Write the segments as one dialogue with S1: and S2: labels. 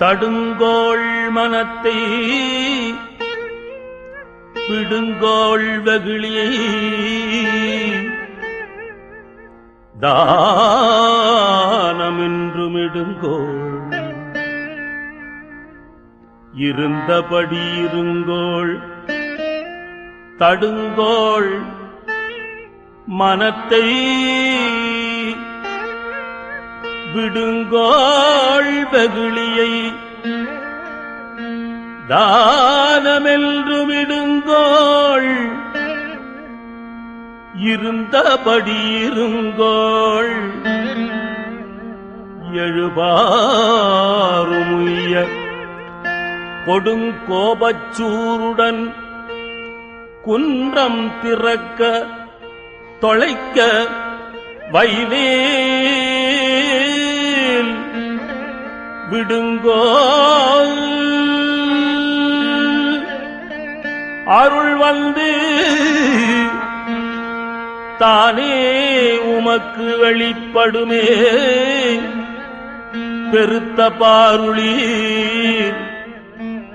S1: தடுங்கோள் மனத்தை விடுங்கோள் வெகுளியை தானமென்றுமிடுங்கோள். இருந்தபடி இருங்கோள். தடுங்கோள் மனத்தை விடுங்கோள் வெகுளியை. தானமென்றுமிடுங்கோள் இருந்தபடி இருங்கோள் எழுபாருமுய்ய கொடுங்கோபச்சூருடன் குன்றம் திறக்க தொலைக்க வைவே விடுங்கோல் அருள் வந்து தானே உமக்கு வெளிப்படுமே. பெருத்த பாருளி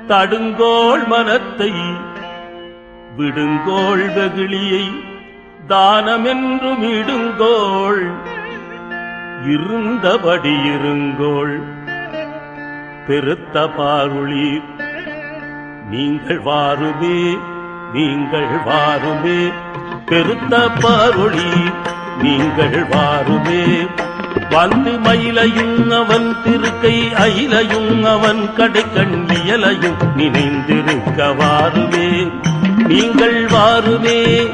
S1: தடுங்கோள் மனத்தை விடுங்கோள் வெகுளியை தானமென்றும் இடுங்கோள். இருந்தபடி இருங்கோள். பெருத்த பாருளி. நீங்கள் வாருமே நீங்கள் வாருமே. பெருத்த பாருளி நீங்கள் வாருமே. வந்து மயிலையும் அவன் திருக்கை அயிலையும் அவன் கடைக்கண் இயலையும் நினைந்திருக்க வாருமே. நீங்கள் வாருமே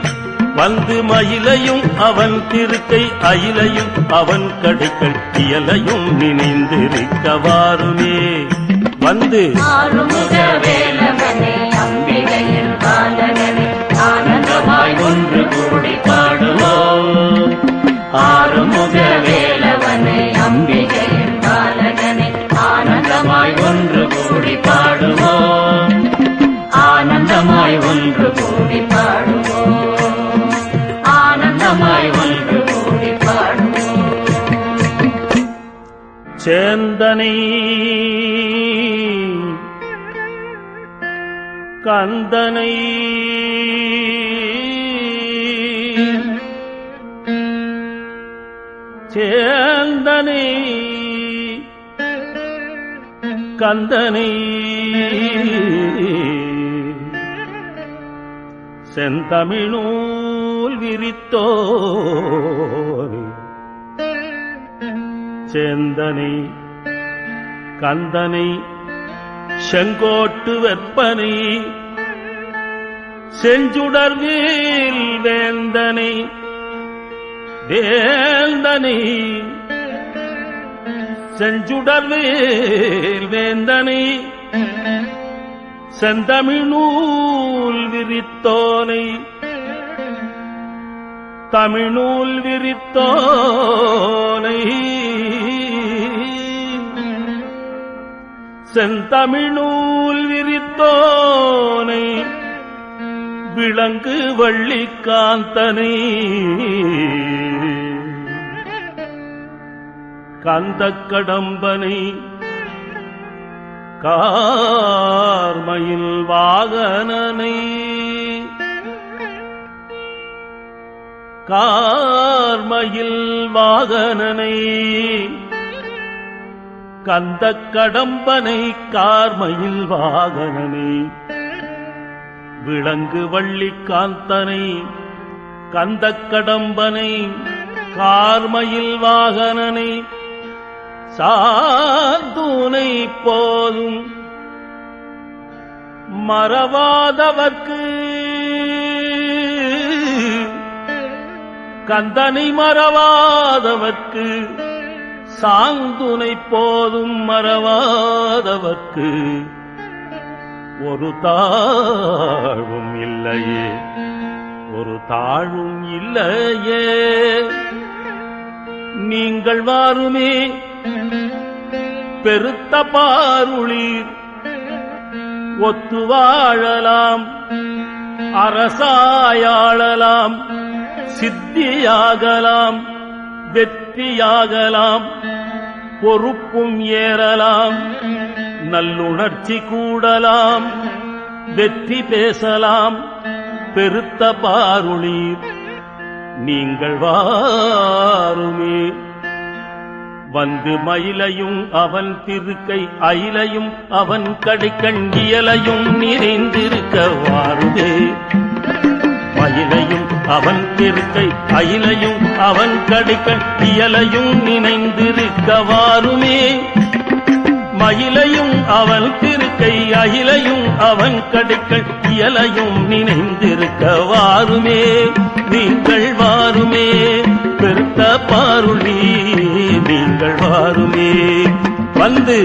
S1: வந்து மயிலையும் அவன் திருக்கை அயிலையும் அவன் கடைக்கண் இயலையும் நினைந்திருக்க வந்து
S2: ஒன்று கூடி பாடுவோம். ஆறுமுக வேலவனே அம்பிகையின் பாலகனே ஆனந்தமாய் ஒன்று கூடி பாடுவோம். ஆனந்தமாய் ஒன்று கூடி
S1: கந்தனை கந்தனை. சேந்தனை. கந்தனை. செந்தமிழூல் விரித்தோ செந்தனை. கந்தனை செங்கோட்டு வெப்பனை செஞ்சுடர்வேல் வேந்தனை வேந்தனை செஞ்சுடர்வேல் வேந்தனை செந்தமிழ்நூல் விரித்தோனை தமிழ்நூல் விரித்தோனை. செந்தமிழ்நூல் விரித்தோனை விளங்கு வள்ளிக்காந்தனை கந்த கடம்பனை கார்மயில் வாகனனை. கார்மயில் வாகனனை கந்த கடம்பனை கார்மயில் வாகனனே. விளங்கு வள்ளி காந்தனை கந்த கடம்பனை கார்மயில் வாகனனை. சாந்தூனை போதும் மறவாதவர்க்கு. கந்தனை மறவாதவர்க்கு. சாந்துனை போதும் மறவாதவர்க்கு ஒரு தாழ்வும் இல்லையே. ஒரு தாழ்வும் இல்லையே. நீங்கள் வாருமே பெருத்த பாருளீர் ஒத்து வாழலாம் அரசாயாளலாம் சித்தியாகலாம். வெற்றியாகலாம். பொறுப்பும் ஏறலாம். நல்லுணர்ச்சி கூடலாம். வெற்றி பேசலாம். பெருத்த பாருளீர். நீங்கள் வாருமே. வந்து மயிலையும் அவன் திருக்கை அயிலையும் அவன் கடைக்கண்டியலையும் நிறைந்திருக்க வாருதே மயிலையும் அவன் திருக்கை அயிலையும் அவன் கடுக்க இயலையும் நினைந்திருக்கவாருமே மயிலையும் அவன் திருக்கை அயிலையும் அவன் கடைக்கள் இயலையும் நினைந்திருக்க வாருமே நீங்கள் வாருமே பெருத்த பாருளி நீங்கள் வாருமே. வந்து